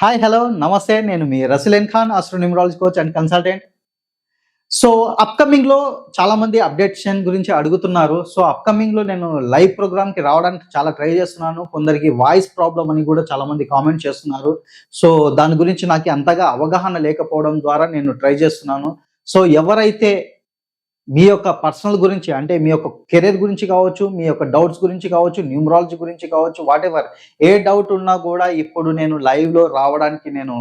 Hi hello నమస్తే నేను మీ Rasilen Khan astronumerology coach and consultant so అప్కమింగ్లో చాలామంది అప్డేషన్ గురించి అడుగుతున్నారు. సో అప్కమింగ్లో నేను లైవ్ ప్రోగ్రామ్కి రావడానికి చాలా ట్రై చేస్తున్నాను. కొందరికి వాయిస్ ప్రాబ్లం అని కూడా చాలామంది కామెంట్ చేస్తున్నారు. సో దాని గురించి నాకు అంతగా అవగాహన లేకపోవడం ద్వారా నేను ట్రై చేస్తున్నాను. సో ఎవరైతే మీ యొక్క పర్సనల్ గురించి అంటే మీ యొక్క కెరీర్ గురించి కావచ్చు మీ యొక్క డౌట్స్ గురించి కావచ్చు న్యూమరాలజీ గురించి కావచ్చు వాట్ ఎవర్ ఏ డౌట్ ఉన్నా కూడా ఇప్పుడు నేను లైవ్లో లో రావడానికి నేను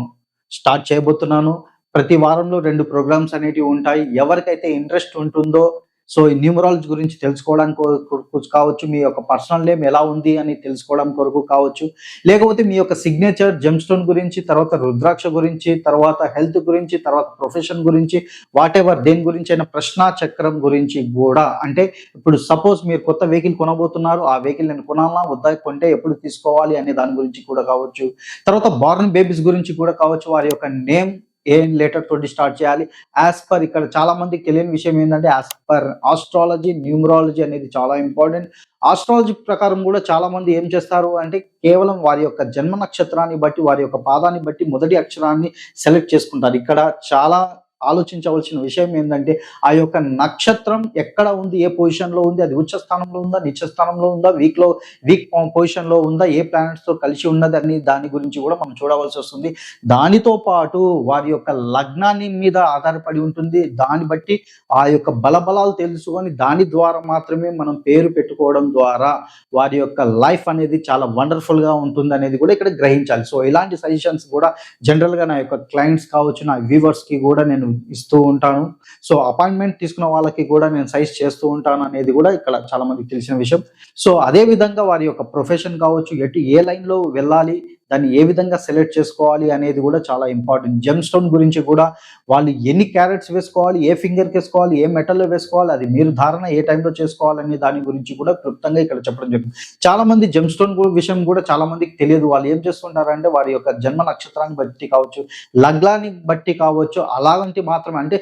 స్టార్ట్ చేయబోతున్నాను. ప్రతి వారంలో రెండు ప్రోగ్రామ్స్ అనేటివి ఉంటాయి. ఎవరికైతే ఇంట్రెస్ట్ ఉంటుందో సో ఈ న్యూమరాలజీ గురించి తెలుసుకోవడానికి కొరకు కావచ్చు మీ యొక్క పర్సనల్ నేమ్ ఎలా ఉంది అని తెలుసుకోవడం కొరకు కావచ్చు. లేకపోతే మీ యొక్క సిగ్నేచర్ జెమ్ స్టోన్ గురించి తర్వాత రుద్రాక్ష గురించి తర్వాత హెల్త్ గురించి తర్వాత ప్రొఫెషన్ గురించి వాట్ ఎవర్ దేని గురించి అయినా ప్రశ్న చక్రం గురించి కూడా. అంటే ఇప్పుడు సపోజ్ మీరు కొత్త వెహికల్ కొనబోతున్నారు ఆ వెహికల్ నేను కొనాలా వద్దా కొంటే ఎప్పుడు తీసుకోవాలి అనే దాని గురించి కూడా కావచ్చు. తర్వాత బార్న్ బేబీస్ గురించి కూడా కావచ్చు వారి యొక్క నేమ్ ఏం లెటర్ తోటి స్టార్ట్ చేయాలి. యాజ్ పర్ ఇక్కడ చాలా మందికి తెలియని విషయం ఏంటంటే యాజ్ పర్ ఆస్ట్రాలజీ న్యూమరాలజీ అనేది చాలా ఇంపార్టెంట్ ఆస్ట్రాలజీ ప్రకారం కూడా చాలా మంది ఏం చేస్తారు అంటే కేవలం వారి యొక్క జన్మ నక్షత్రాన్ని బట్టి వారి యొక్క పాదాన్ని బట్టి మొదటి అక్షరాన్ని సెలెక్ట్ చేసుకుంటారు. ఇక్కడ చాలా ఆలోచించవలసిన విషయం ఏంటంటే ఆ యొక్క నక్షత్రం ఎక్కడ ఉంది ఏ పొజిషన్లో ఉంది అది ఉచ్చ స్థానంలో ఉందా నిత్య స్థానంలో ఉందా వీక్లో వీక్ పొజిషన్లో ఉందా ఏ ప్లానెట్స్తో కలిసి ఉన్నది అని దాని గురించి కూడా మనం చూడవలసి వస్తుంది. దానితో పాటు వారి యొక్క లగ్నాన్ని మీద ఆధారపడి ఉంటుంది. దాన్ని బట్టి ఆ యొక్క బలబలాలు తెలుసుకొని దాని ద్వారా మాత్రమే మనం పేరు పెట్టుకోవడం ద్వారా వారి యొక్క లైఫ్ అనేది చాలా వండర్ఫుల్గా ఉంటుంది అనేది కూడా ఇక్కడ గ్రహించాలి. సో ఇలాంటి సజెషన్స్ కూడా జనరల్గా నా యొక్క క్లయింట్స్ కావచ్చు నా వ్యూవర్స్కి కూడా నేను ఇస్తూ ఉంటాను. సో అపాయింట్మెంట్ తీసుకున్న వాళ్ళకి కూడా నేను సైజ్ చేస్తూ ఉంటాను అనేది కూడా ఇక్కడ చాలా మందికి తెలిసిన విషయం. సో అదే విధంగా వారి యొక్క ప్రొఫెషన్ కావచ్చు ఎటు ఏ లైన్లో వెళ్ళాలి దాన్ని ఏ విధంగా సెలెక్ట్ చేసుకోవాలి అనేది కూడా చాలా ఇంపార్టెంట్. జెమ్ స్టోన్ గురించి కూడా వాళ్ళు ఎన్ని క్యారెట్స్ వేసుకోవాలి ఏ ఫింగర్ వేసుకోవాలి ఏ మెటల్లో వేసుకోవాలి అది మీరు ధారణ ఏ టైంలో చేసుకోవాలనే దాని గురించి కూడా క్లుప్తంగా ఇక్కడ చెప్పడం జరిగింది చాలా మంది జెమ్ స్టోన్ విషయం కూడా చాలా మందికి తెలియదు. వాళ్ళు ఏం చేస్తుంటారంటే వారి యొక్క జన్మ నక్షత్రాన్ని బట్టి కావచ్చు లగ్నాన్ని బట్టి కావచ్చు అలాంటి మాత్రమే అంటే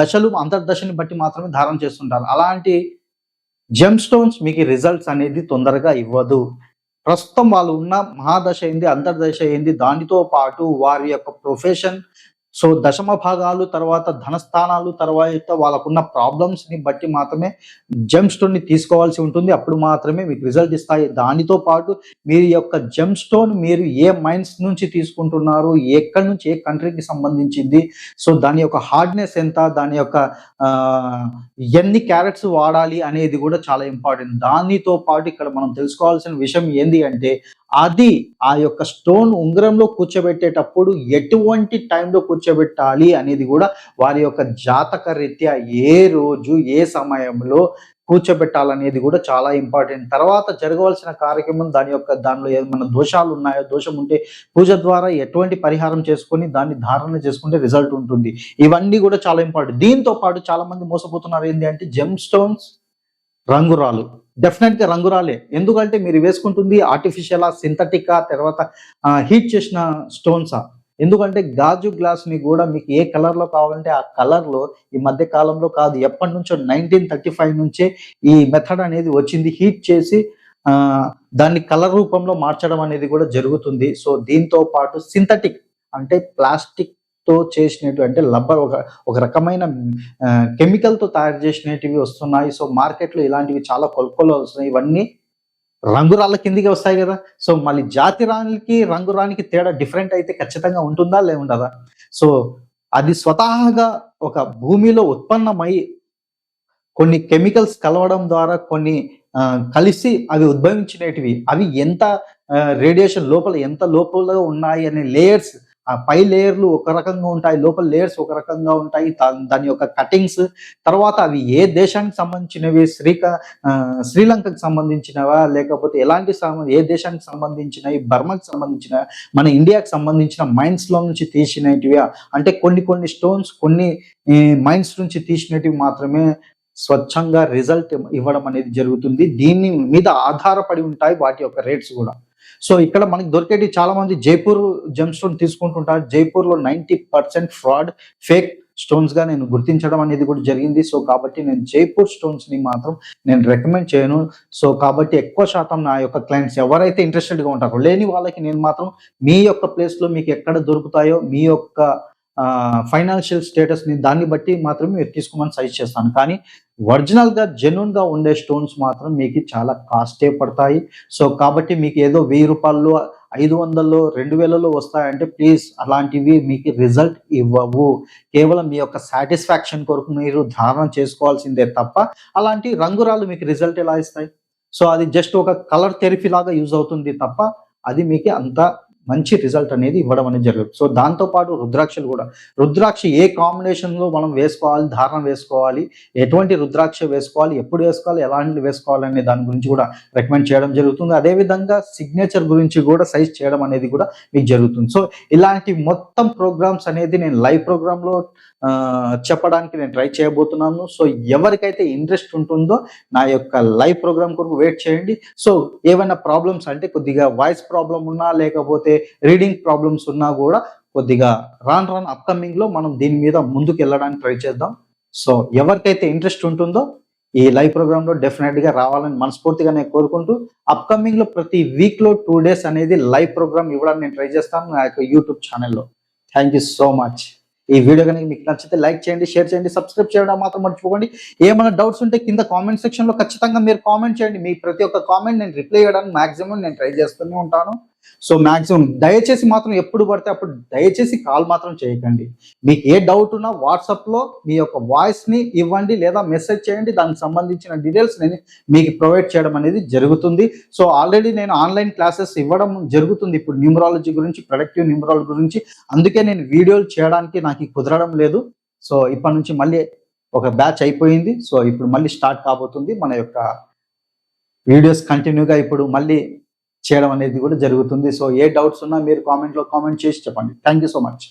దశలు అంతర్దశని బట్టి మాత్రమే ధారణ చేస్తుంటారు. అలాంటి జెమ్ స్టోన్స్ మీకు రిజల్ట్స్ అనేది తొందరగా ఇవ్వదు. ప్రస్తుతం వాళ్ళు ఉన్న మహాదశ ఏంది అంతర్దశ ఏంది దానితో పాటు వారి యొక్క ప్రొఫెషన్ సో దశమ భాగాలు తర్వాత ధనస్థానాలు తర్వాత వాళ్ళకున్న ప్రాబ్లమ్స్ని బట్టి మాత్రమే జెమ్ స్టోన్ని తీసుకోవాల్సి ఉంటుంది. అప్పుడు మాత్రమే మీకు రిజల్ట్ ఇస్తాయి. దానితో పాటు మీ యొక్క జెమ్ స్టోన్ మీరు ఏ మైండ్స్ నుంచి తీసుకుంటున్నారు ఎక్కడి నుంచి ఏ కంట్రీకి సంబంధించింది? సో దాని యొక్క హార్డ్నెస్ ఎంత? దాని యొక్క ఎన్ని క్యారెట్స్ వాడాలి అనేది కూడా చాలా ఇంపార్టెంట్ దానితో పాటు ఇక్కడ మనం తెలుసుకోవాల్సిన విషయం ఏంది అంటే అది ఆ యొక్క స్టోన్ ఉంగరంలో కూర్చోబెట్టేటప్పుడు ఎటువంటి టైంలో కూర్చోబెట్టాలి అనేది కూడా వారి యొక్క జాతక రీత్యా ఏ రోజు ఏ సమయంలో కూర్చోబెట్టాలనేది కూడా చాలా ఇంపార్టెంట్. తర్వాత జరగవలసిన కార్యక్రమం దాని యొక్క దానిలో ఏమైనా దోషాలు ఉన్నాయో? దోషం ఉంటే పూజ ద్వారా ఎటువంటి పరిహారం చేసుకొని దాన్ని ధారణ చేసుకుంటే రిజల్ట్ ఉంటుంది. ఇవన్నీ కూడా చాలా ఇంపార్టెంట్. దీంతో పాటు చాలా మంది మోసపోతున్నారు ఏంటి అంటే జెమ్ స్టోన్స్ రంగురాలు డెఫినెట్గా రంగు రంగురాలే ఎందుకంటే మీరు వేసుకుంటుంది ఆర్టిఫిషియలా సింథటికా తర్వాత హీట్ చేసిన స్టోన్సా ఎందుకంటే గాజు గ్లాస్ని కూడా మీకు ఏ కలర్లో కావాలంటే ఆ కలర్లో ఈ మధ్య కాలంలో కాదు ఎప్పటి నుంచో నైన్టీన్ థర్టీ ఫైవ్ నుంచే ఈ మెథడ్ అనేది వచ్చింది. హీట్ చేసి దాన్ని కలర్ రూపంలో మార్చడం అనేది కూడా జరుగుతుంది. సో దీంతో పాటు సింథటిక్ అంటే ప్లాస్టిక్ తో చేసినటువంటి అంటే లబ్బర్ ఒక ఒక రకమైన కెమికల్తో తయారు చేసినటివి వస్తున్నాయి. సో మార్కెట్లో ఇలాంటివి చాలా కొలుకొలు వస్తున్నాయి. ఇవన్నీ రంగురాళ్ళ కిందికి వస్తాయి కదా. సో మళ్ళీ జాతి రానికి రంగురానికి తేడా డిఫరెంట్ అయితే ఖచ్చితంగా ఉంటుందా లే సో అది స్వతహాగా ఒక భూమిలో ఉత్పన్నమై కొన్ని కెమికల్స్ కలవడం ద్వారా కొన్ని కలిసి అవి ఉద్భవించినటివి. అవి ఎంత రేడియేషన్ లోపల ఎంత లోపల ఉన్నాయి అనే లేయర్స్ ఆ పై లేయర్లు ఒక రకంగా ఉంటాయి లోపల లేయర్స్ ఒక రకంగా ఉంటాయి. దా- దాని యొక్క కటింగ్స్ తర్వాత అవి ఏ దేశానికి సంబంధించినవి శ్రీక శ్రీలంకకు సంబంధించినవా లేకపోతే ఎలాంటి ఏ దేశానికి సంబంధించినవి బర్మాకి సంబంధించిన మన ఇండియాకి సంబంధించిన మైన్స్లో నుంచి తీసినటివా? అంటే కొన్ని కొన్ని స్టోన్స్ కొన్ని మైన్స్ నుంచి తీసినటివి మాత్రమే స్వచ్ఛంగా రిజల్ట్ ఇవ్వడం అనేది జరుగుతుంది. దీని మీద ఆధారపడి ఉంటాయి వాటి యొక్క రేట్స్ కూడా. సో ఇక్కడ మనకి దొరికేటి చాలా మంది జైపూర్ జెమ్ స్టోన్ తీసుకుంటుంటారు. జైపూర్లో నైన్టీ పర్సెంట్ ఫ్రాడ్ ఫేక్ స్టోన్స్గా నేను గుర్తించడం అనేది కూడా జరిగింది. సో కాబట్టి నేను జైపూర్ స్టోన్స్ని మాత్రం నేను రికమెండ్ చేయను. సో కాబట్టి ఎక్కువ శాతం నా యొక్క క్లయింట్స్ ఎవరైతే ఇంట్రెస్టెడ్గా ఉంటారో లేని వాళ్ళకి నేను మాత్రం మీ యొక్క ప్లేస్లో మీకు ఎక్కడ దొరుకుతాయో మీ యొక్క ఫైనాన్షియల్ స్టేటస్ని దాన్ని బట్టి మాత్రమే మీరు తీసుకోమని సజెస్ట్ చేస్తాను. కానీ ఒరిజినల్గా జెన్యున్గా ఉండే స్టోన్స్ మాత్రం మీకు చాలా కాస్టే పడతాయి. సో కాబట్టి మీకు ఏదో వెయ్యి రూపాయలు ఐదు వందల్లో రెండు వేలలో వస్తాయంటే ప్లీజ్ అలాంటివి మీకు రిజల్ట్ ఇవ్వవు. కేవలం మీ యొక్క సాటిస్ఫాక్షన్ కొరకు మీరు ధారణ చేసుకోవాల్సిందే తప్ప అలాంటి రంగురాలు మీకు రిజల్ట్ ఎలా ఇస్తాయి? సో అది జస్ట్ ఒక కలర్ థెరపీ లాగా యూజ్ అవుతుంది తప్ప అది మీకు అంత మంచి రిజల్ట్ అనేది ఇవ్వడం అనేది జరుగుతుంది. సో దాంతో పాటు రుద్రాక్షలు కూడా. రుద్రాక్ష ఏ కాంబినేషన్లో మనం వేసుకోవాలి ధారణ వేసుకోవాలి ఎటువంటి రుద్రాక్ష వేసుకోవాలి ఎప్పుడు వేసుకోవాలి ఎలాంటి వేసుకోవాలి అనే దాని గురించి కూడా రికమెండ్ చేయడం జరుగుతుంది. అదే విధంగా సిగ్నేచర్ గురించి కూడా సైజ్ చేయడం అనేది కూడా మీకు జరుగుతుంది. సో ఇలాంటి మొత్తం ప్రోగ్రామ్స్ అనేది నేను లైవ్ ప్రోగ్రామ్లో ఆ, చెప్పడానికి నేను ట్రై చేయబోతున్నాను. సో ఎవరికైతే ఇంట్రెస్ట్ ఉంటుందో నా యొక్క లైవ్ ప్రోగ్రామ్ కొరకు వెయిట్ చేయండి. సో ఏమైనా ప్రాబ్లమ్స్ అంటే కొద్దిగా వాయిస్ ప్రాబ్లం ఉన్నా లేకపోతే రీడింగ్ ప్రాబ్లమ్స్ ఉన్నా కూడా కొద్దిగా రాన్ రాన్ అప్కమింగ్లో మనం దీని మీద ముందుకు వెళ్ళడానికి ట్రై చేద్దాం. సో ఎవరికైతే ఇంట్రెస్ట్ ఉంటుందో ఈ లైవ్ ప్రోగ్రామ్లో డెఫినెట్గా రావాలని మనస్ఫూర్తిగా నేను కోరుకుంటూ అప్కమింగ్లో ప్రతి వీక్లో టూ డేస్ అనేది లైవ్ ప్రోగ్రామ్ ఇవ్వడానికి నేను ట్రై చేస్తాను నా యొక్క యూట్యూబ్ ఛానల్లో థ్యాంక్ యూ సో మచ్ ఈ వీడియో కనుక మీకు నచ్చితే లైక్ చేయండి షేర్ చేయండి సబ్స్క్రైబ్ చేయడం మాత్రం మర్చిపోకండి. ఏమైనా డౌట్స్ ఉంటే కింద కామెంట్ సెక్షన్లో ఖచ్చితంగా మీరు కామెంట్ చేయండి. మీ ప్రతి ఒక్క కామెంట్ నేను రిప్లై చేయడానికి మాక్సిమం నేను ట్రై చేస్తూనే ఉంటాను. సో మాక్సిమం దయచేసి మాత్రం ఎప్పుడు పడితే అప్పుడు దయచేసి కాల్ మాత్రం చేయకండి. మీకు ఏ డౌట్ ఉన్నా వాట్సాప్లో మీ యొక్క వాయిస్ని ఇవ్వండి లేదా మెసేజ్ చేయండి. దానికి సంబంధించిన డీటెయిల్స్ నేను మీకు ప్రొవైడ్ చేయడం అనేది జరుగుతుంది. సో ఆల్రెడీ నేను ఆన్లైన్ క్లాసెస్ ఇవ్వడం జరుగుతుంది. ఇప్పుడు న్యూమరాలజీ గురించి ప్రొడక్టివ్ న్యూమరాలజీ గురించి అందుకే నేను వీడియోలు చేయడానికి నాకు కుదరడం లేదు. సో ఇప్పటి నుంచి మళ్ళీ ఒక బ్యాచ్ అయిపోయింది. సో ఇప్పుడు మళ్ళీ స్టార్ట్ కాబోతుంది మన యొక్క వీడియోస్ కంటిన్యూగా ఇప్పుడు మళ్ళీ చేయడం అనేది కూడా జరుగుతుంది. సో ఏ డౌట్స్ ఉన్నా మీరు కామెంట్లో కామెంట్ చేసి చెప్పండి. Thank you so much